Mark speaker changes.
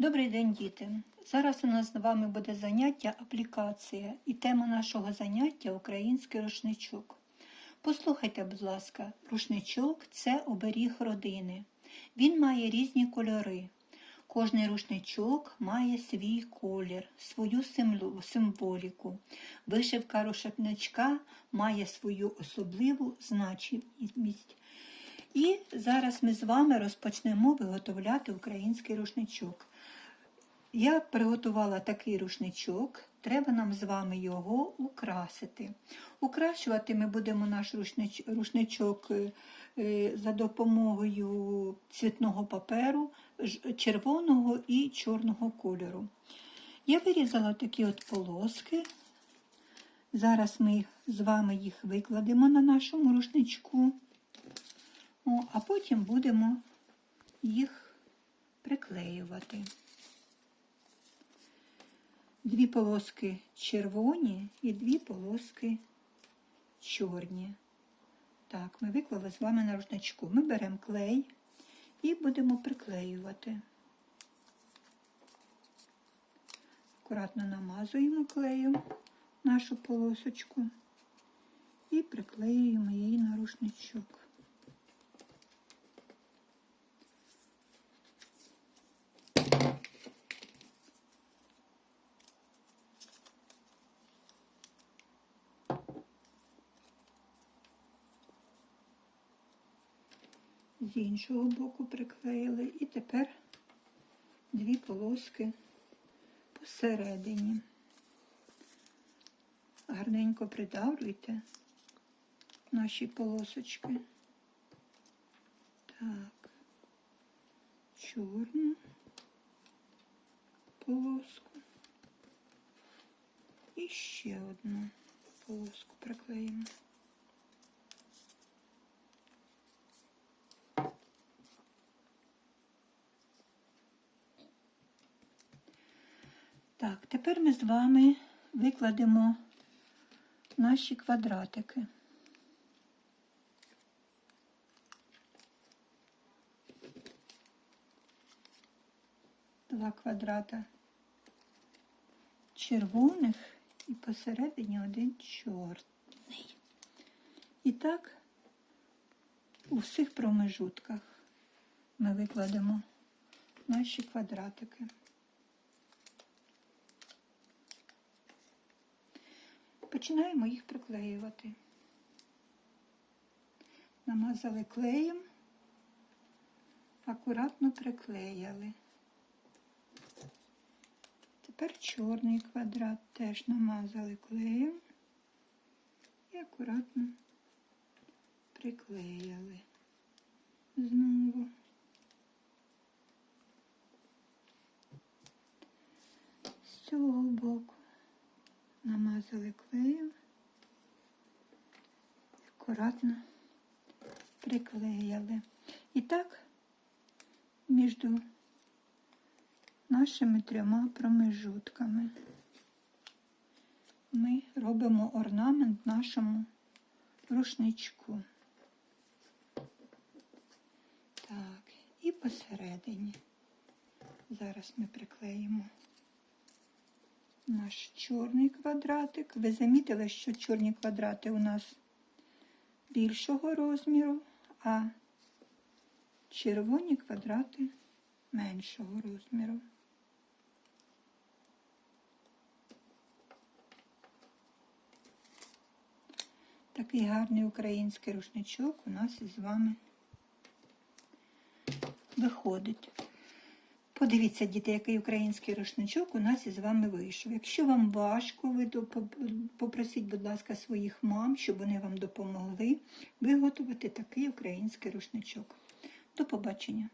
Speaker 1: Добрий день, діти! Зараз у нас з вами буде заняття аплікація і тема нашого заняття український рушничок. Послухайте, будь ласка, рушничок це оберіг родини. Він має різні кольори. Кожний рушничок має свій колір, свою символіку. Вишивка рушничка має свою особливу значимість. І зараз ми з вами розпочнемо виготовляти український рушничок. Я приготувала такий рушничок, треба нам з вами його украсити. Украшувати ми будемо наш рушнич, рушничок е, е, за допомогою цвітного паперу червоного і чорного кольору. Я вирізала такі от полоски. Зараз ми з вами їх викладемо на нашому рушничку. А потім будемо їх приклеювати. Дві полоски червоні і дві полоски чорні. Так, ми виклали з вами на рушничку. Ми беремо клей і будемо приклеювати. Акуратно намазуємо клеєм нашу полосочку і приклеюємо її на рушничок. З іншого боку приклеїли. І тепер дві полоски посередині. Гарненько придавлюйте наші полосочки. Так, чорну полоску. І ще одну полоску приклеїмо. Так, тепер ми з вами викладемо наші квадратики. Два квадрата червоних і посередині один чорний. І так у всіх промежутках ми викладемо наші квадратики. Починаємо їх приклеювати. Намазали клеєм, акуратно приклеїли. Тепер чорний квадрат теж намазали клеєм і акуратно приклеїли. Знову. З цього боку намазали акуратно приклеїли. І так між нашими трьома промежутками ми робимо орнамент нашому рушничку. Так, і посередині. Зараз ми приклеїмо наш чорний квадратик. Ви замітили, що чорні квадрати у нас більшого розміру, а червоні квадрати меншого розміру. Такий гарний український рушничок у нас із вами виходить. Подивіться, діти, який український рушничок у нас із вами вийшов. Якщо вам важко, ви попросіть, будь ласка, своїх мам, щоб вони вам допомогли виготовити такий український рушничок. До побачення!